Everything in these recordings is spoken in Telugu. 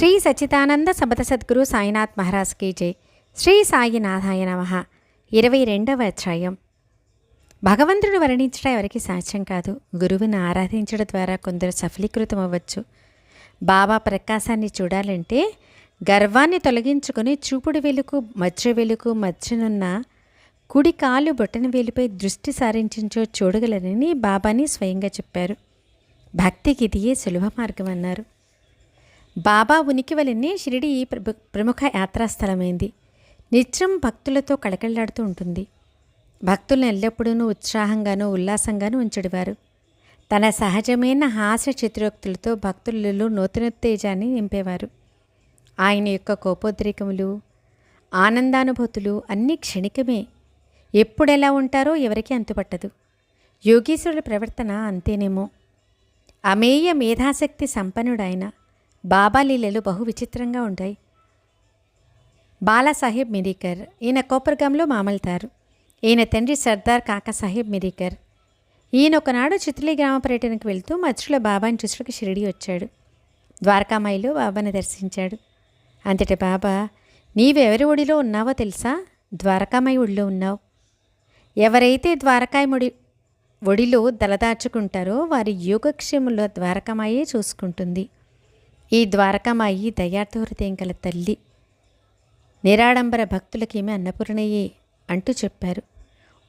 శ్రీ సచ్చిదానంద సమత సద్గురు సాయినాథ్ మహారాజ్ కీ జై. శ్రీ సాయినాథాయ నమ. ఇరవై రెండవ అధ్యాయం. భగవంతుడు వర్ణించడం ఎవరికి సాధ్యం కాదు. గురువుని ఆరాధించడం ద్వారా కొందరు సఫలీకృతం అవ్వచ్చు బాబా ప్రకాశాన్ని చూడాలంటే గర్వాన్ని తొలగించుకొని చూపుడు వెలుకు మధ్య వెలుకు మధ్యనున్న కుడి కాలు బొట్టన వేలుపై దృష్టి సారించించో చూడగలరని బాబాని స్వయంగా చెప్పారు. భక్తికి ఇదియే సులభ మార్గం అన్నారు బాబా ఉనికి వలనే షిరిడి ప్రముఖ యాత్రాస్థలమైంది. నిత్యం భక్తులతో కళకళలాడుతూ ఉంటుంది. భక్తులను ఎల్లప్పుడూ ఉత్సాహంగానూ ఉల్లాసంగానూ ఉంచడివారు తన సహజమైన హాస్య చిత్రోక్తులతో భక్తులలో నూతనోత్తేజాన్ని నింపేవారు. ఆయన యొక్క కోపోద్రేకములు ఆనందానుభూతులు అన్నీ క్షణికమే. ఎప్పుడెలా ఉంటారో ఎవరికీ అంతుపట్టదు. యోగీశ్వరుడి ప్రవర్తన అంతేనేమో. అమేయ మేధాశక్తి సంపన్నుడాయన బాబా లీలలు బహు విచిత్రంగా ఉంటాయి. బాలాసాహెబ్ మిరీకర్ ఈయన కోపర్గంలో మామల్తారు. ఈయన తండ్రి సర్దార్ కాకాసాహెబ్ మిరీకర్. ఈయన ఒకనాడు చిత్లీ గ్రామ పర్యటనకు వెళ్తూ మధ్యలో బాబాని చూసుడికి షిరిడి వచ్చాడు. ద్వారకామాయిలో బాబాని దర్శించాడు. అంతటి బాబా నీవెవరి ఒడిలో ఉన్నావో తెలుసా? ద్వారకామాయి ఒడిలో ఉన్నావు. ఎవరైతే ద్వారకాయ ముడి ఒడిలో దలదాచుకుంటారో వారి యోగక్షేమంలో ద్వారకామాయే చూసుకుంటుంది. ఈ ద్వారకామాయి దయార్థ హృదయం గల తల్లి? నిరాడంబర భక్తులకేమీ అన్నపూర్ణయ్యే అంటూ చెప్పారు.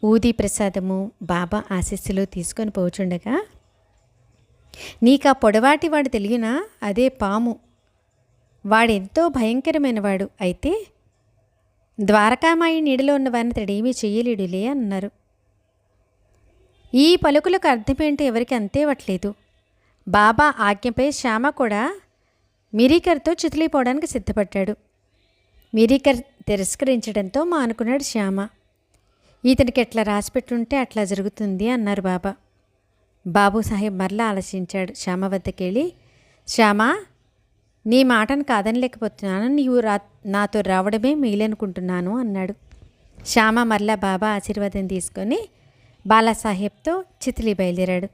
ఊది ప్రసాదము బాబా ఆశీస్సులు తీసుకొని పోచుండగా నీకు ఆ పొడవాటి వాడు తెలియనా? అదే పాము. వాడెంతో భయంకరమైనవాడు అయితే ద్వారకామాయి నీడలో ఉన్న వారిని తడేమీ చేయలేడులే అన్నారు. ఈ పలుకులకు అర్థమేంటో ఎవరికి అంతేవట్లేదు బాబా ఆజ్ఞపై శ్యామ కూడా మిరీకర్తో చితిలిపోవడానికి సిద్ధపడ్డాడు. మిరీకర్ తిరస్కరించడంతో మానుకున్నాడు శ్యామ. ఇతనికి ఎట్లా రాసిపెట్టుంటే అట్లా జరుగుతుంది అన్నారు బాబా. బాబు సాహెబ్ మరలా ఆలోచించాడు శ్యామ వద్దకెళ్ళి శ్యామ నీ మాటను కాదనలేకపోతున్నాను. నీవు రా నాతో రావడమే మేలనుకుంటున్నాను అన్నాడు. శ్యామ మరలా బాబా ఆశీర్వాదం తీసుకొని బాలాసాహెబ్తో చితిలి బయలుదేరాడు.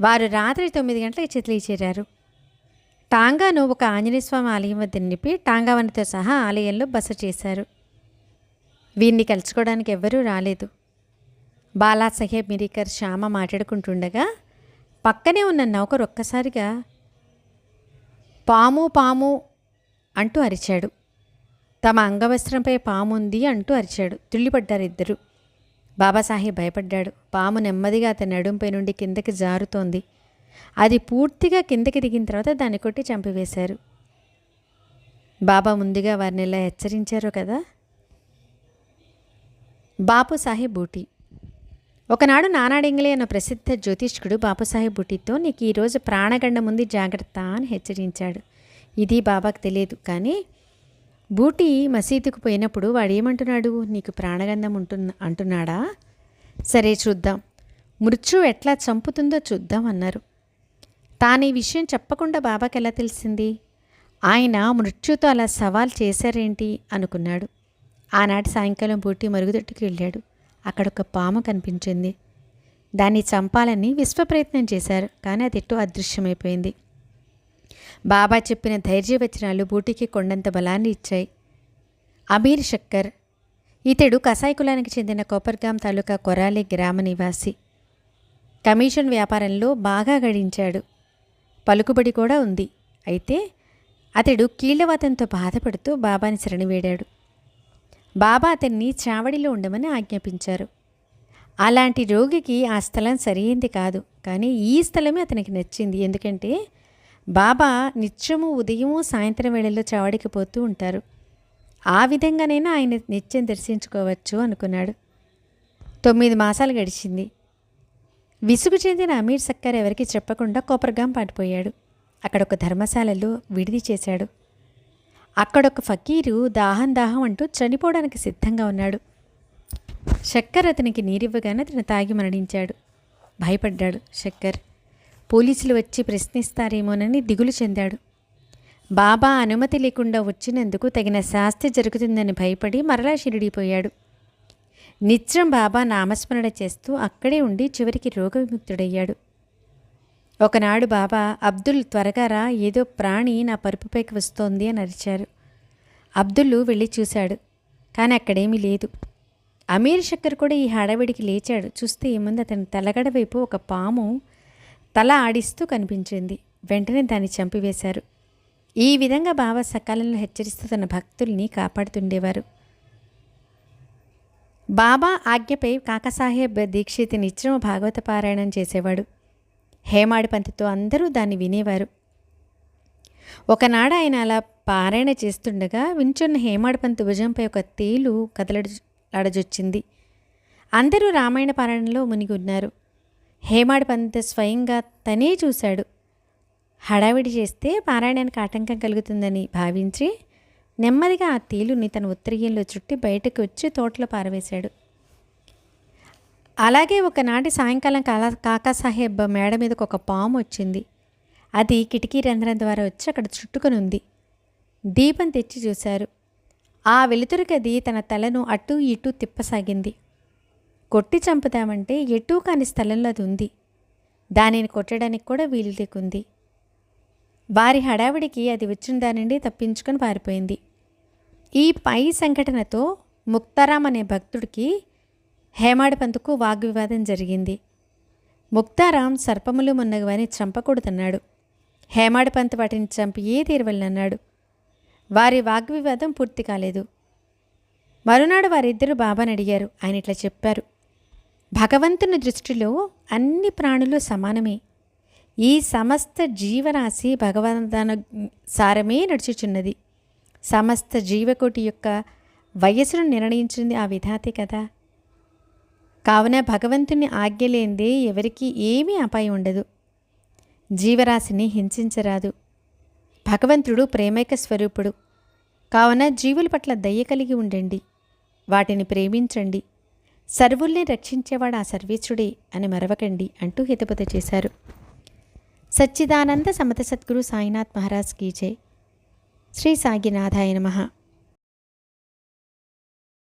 వారు రాత్రి తొమ్మిది గంటలకు చితిలి చేరారు. టాంగాను ఒక ఆంజనేయస్వామి ఆలయం వద్ద నిలిపి టాంగావనితో సహా ఆలయంలో బస చేశారు. వీరిని కలుసుకోవడానికి ఎవ్వరూ రాలేదు. బాలాసాహెబ్ మిరీకర్ శ్యామ మాట్లాడుకుంటుండగా పక్కనే ఉన్న నౌకరు ఒక్కసారిగా పాము పాము అంటూ అరిచాడు. తమ అంగవస్త్రంపై పాము ఉంది అంటూ అరిచాడు. తుళ్ళిపడ్డారు ఇద్దరు. బాబాసాహెబ్ భయపడ్డాడు. పాము నెమ్మదిగా అతని నడుంపై నుండి కిందకి జారుతోంది. అది పూర్తిగా కిందకి దిగిన తర్వాత దాన్ని కొట్టి చంపివేశారు. బాబా ముందుగా వారిని ఇలా హెచ్చరించారు కదా. బాపు సాహెబ్ బూటీ. ఒకనాడు నానాడింగ్లే అన్న ప్రసిద్ధ జ్యోతిష్కుడు బాపుసాహెబ్ బుట్టితో నీకు ఈరోజు ప్రాణగండం ఉంది జాగ్రత్త అని హెచ్చరించాడు. ఇది బాబాకు తెలియదు కానీ బూటి మసీదుకు పోయినప్పుడు వాడు ఏమంటున్నాడు నీకు ప్రాణగంధం ఉంటున్న అంటున్నాడా? సరే చూద్దాం. మృత్యు ఎట్లా చంపుతుందో చూద్దాం అన్నారు. తాను ఈ విషయం చెప్పకుండా బాబాకి ఎలా తెలిసింది? ఆయన మృత్యుతో అలా సవాల్ చేశారేంటి? అనుకున్నాడు. ఆనాటి సాయంకాలం పూటి మరుగుదొట్టుకు వెళ్ళాడు. అక్కడ ఒక పాము కనిపించింది. దాన్ని చంపాలని విశ్వ ప్రయత్నం చేశారు కానీ అది ఎట్టో అదృశ్యమైపోయింది. బాబా చెప్పిన ధైర్యవచనాలు బూటికి కొండంత బలాన్ని ఇచ్చాయి. అమీర్ షక్కర్ ఇతడు కసాయి కులానికి చెందిన కోపర్గాం తాలూకా కొరాలి గ్రామ నివాసి. కమిషన్ వ్యాపారంలో బాగా గడించాడు. పలుకుబడి కూడా ఉంది. అయితే అతడు కీళ్ళవాతంతో బాధపడుతూ బాబాని శరణివేడాడు. బాబా అతన్ని చావడిలో ఉండమని ఆజ్ఞాపించారు. అలాంటి రోగికి ఆ స్థలం సరైంది కాదు. కానీ ఈ స్థలమే అతనికి నచ్చింది. ఎందుకంటే బాబా నిత్యము ఉదయము సాయంత్రం వేళల్లో చావడికి పోతూ ఉంటారు. ఆ విధంగానైనా ఆయన నిత్యం దర్శించుకోవచ్చు అనుకున్నాడు. తొమ్మిది మాసాలు గడిచింది. విసుగు చెందిన అమీర్ సక్కర్ ఎవరికి చెప్పకుండా కోపర్గాం పాటిపోయాడు అక్కడ ఒక ధర్మశాలలో విడిది చేశాడు. అక్కడొక ఫకీరు దాహం దాహం అంటూ చనిపోవడానికి సిద్ధంగా ఉన్నాడు. శక్కర్ అతనికి నీరివ్వగానే అతను తాగి మరణించాడు. భయపడ్డాడు శక్కర్. పోలీసులు వచ్చి ప్రశ్నిస్తారేమోనని దిగులు చెందాడు. బాబా అనుమతి లేకుండా వచ్చినందుకు తగిన శాస్తి జరుగుతుందని భయపడి మరలా షిరిడిపోయాడు నిత్యం బాబా నామస్మరణ చేస్తూ అక్కడే ఉండి చివరికి రోగ విముక్తుడయ్యాడు ఒకనాడు బాబా అబ్దుల్ త్వరగా రా ఏదో ప్రాణి నా పరుపుపైకి వస్తోంది అని అరిచారు. అబ్దుల్ వెళ్ళి చూశాడు. కానీ అక్కడేమీ లేదు. అమీర్ శక్కర్ కూడా ఈ హడావిడికి లేచాడు. చూస్తే ఏముంది అతని తలగడ వైపు ఒక పాము తల ఆడిస్తూ కనిపించింది. వెంటనే దాన్ని చంపివేశారు. ఈ విధంగా బాబా సకాలంలో హెచ్చరిస్తూ తన భక్తుల్ని కాపాడుతుండేవారు. బాబా ఆజ్ఞపై కాకసాహెబ్ దీక్షిత్ నిత్యం భాగవత పారాయణం చేసేవాడు. హేమాడి పంతితో అందరూ దాన్ని వినేవారు. ఒకనాడు ఆయన అలా పారాయణ చేస్తుండగా వించున్న హేమాడి పంతు భుజంపై ఒక తేలు కదలడు అడజొచ్చింది అందరూ రామాయణ పారాయణలో మునిగి ఉన్నారు హేమాడి పంత స్వయంగా తనే చూశాడు. హడావిడి చేస్తే పారాయణానికి ఆటంకం కలుగుతుందని భావించి నెమ్మదిగా ఆ తేలుని తన ఉత్తరీయంలో చుట్టి బయటకు వచ్చి తోటలో పారవేశాడు. అలాగే ఒకనాటి సాయంకాలం కాలా కాకాసాహెబ్ మేడ మీదకు ఒక పాము వచ్చింది. అది కిటికీ రంధ్రం ద్వారా వచ్చి అక్కడ చుట్టుకొని ఉంది. దీపం తెచ్చి చూశారు. ఆ వెలుతురు గది తన తలను అటు ఇటు తిప్పసాగింది. కొట్టి చంపుతామంటే ఎటూ కాని స్థలంలో అది ఉంది. దానిని కొట్టడానికి కూడా వీలు లేకుంది. వారి హడావిడికి అది వచ్చిన దాని నుండి తప్పించుకొని పారిపోయింది. ఈ పై సంఘటనతో ముక్తారాం అనే భక్తుడికి హేమాడి పంతుకు వాగ్వివాదం జరిగింది. ముక్తారాం సర్పములు మున్నగవని చంపకూడదన్నాడు. హేమాడి పంతు వాటిని చంపి ఏ తీరవలనన్నాడు వారి వాగ్వివాదం పూర్తి కాలేదు. మరునాడు వారిద్దరూ బాబాని అడిగారు. ఆయన ఇట్లా చెప్పారు. భగవంతుని దృష్టిలో అన్ని ప్రాణులు సమానమే. ఈ సమస్త జీవరాశి భగవంతన సారమే నడుచుచున్నది. సమస్త జీవకోటి యొక్క వయస్సును నిర్ణయించింది ఆ విధాతే కదా. కావున భగవంతుని ఆజ్ఞ లేనిదే ఎవరికి ఏమీ అపాయం ఉండదు. జీవరాశిని హింసించరాదు. భగవంతుడు ప్రేమైక స్వరూపుడు. కావున జీవుల పట్ల దయ కలిగి ఉండండి. వాటిని ప్రేమించండి. సర్వుల్ని రక్షించేవాడు ఆ సర్వేశ్వరుడే అని మరవకండి అంటూ హితపత చేశారు. సచ్చిదానంద సమత సద్గురు సాయినాథ్ మహారాజ్ కీ శ్రీ సాగినాథాయ నమః.